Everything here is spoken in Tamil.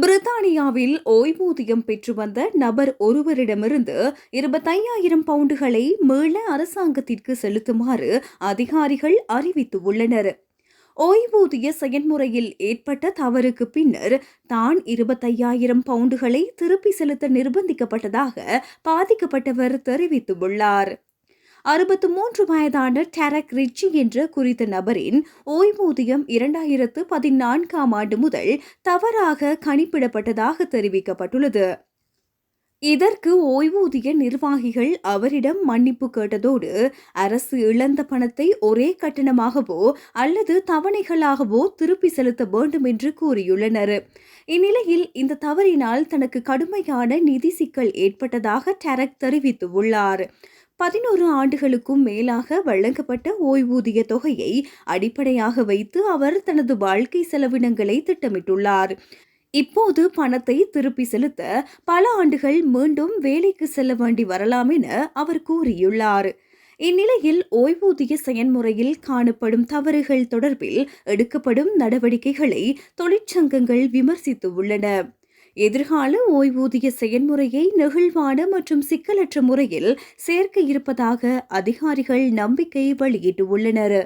பிரித்தானியாவில் ஓய்வூதியம் பெற்று வந்த நபர் ஒருவரிடமிருந்து இருபத்தையாயிரம் பவுண்டுகளை மீள அரசாங்கத்திற்கு செலுத்துமாறு அதிகாரிகள் அறிவித்துள்ளனர் ஓய்வூதிய செயன்முறையில் ஏற்பட்ட தவறுக்கு பின்னர் தான் இருபத்தையாயிரம் பவுண்டுகளை திருப்பி செலுத்த நிர்பந்திக்கப்பட்டதாக பாதிக்கப்பட்டவர் தெரிவித்துள்ளார். அறுபத்து மூன்று வயதான டெரக் ரிச்சி என்ற குறித்த நபரின் ஓய்வூதியம் இரண்டாயிரத்து பதினான்காம் ஆண்டு முதல் தவறாக கணிப்பிடப்பட்டதாக தெரிவிக்கப்பட்டுள்ளது. இதற்கு ஓய்வூதிய நிர்வாகிகள் அவரிடம் மன்னிப்பு கேட்டதோடு அரசு இழந்த பணத்தை ஒரே கட்டணமாகவோ அல்லது தவணைகளாகவோ திருப்பி செலுத்த வேண்டும் என்று கூறியுள்ளனர். இந்நிலையில் இந்த தவறினால் தனக்கு கடுமையான நிதி சிக்கல் ஏற்பட்டதாக டெரக் தெரிவித்துள்ளார். பதினோரு ஆண்டுகளுக்கும் மேலாக வழங்கப்பட்ட ஓய்வூதிய தொகையை அடிப்படையாக வைத்து அவர் தனது வாழ்க்கை செலவினங்களை திட்டமிட்டுள்ளார். இப்போது பணத்தை திருப்பி செலுத்த பல ஆண்டுகள் மீண்டும் வேலைக்கு செல்ல வேண்டி வரலாம் என அவர் கூறியுள்ளார். இந்நிலையில் ஓய்வூதிய செயன்முறையில் காணப்படும் தவறுகள் தொடர்பில் எடுக்கப்படும் நடவடிக்கைகளை தொழிற்சங்கங்கள் விமர்சித்து உள்ளன. எதிர்கால ஓய்வூதிய செயன்முறையை நெகிழ்வான மற்றும் சிக்கலற்ற முறையில் சேர்க்க இருப்பதாக அதிகாரிகள் நம்பிக்கை வெளியிட்டுள்ளனர்.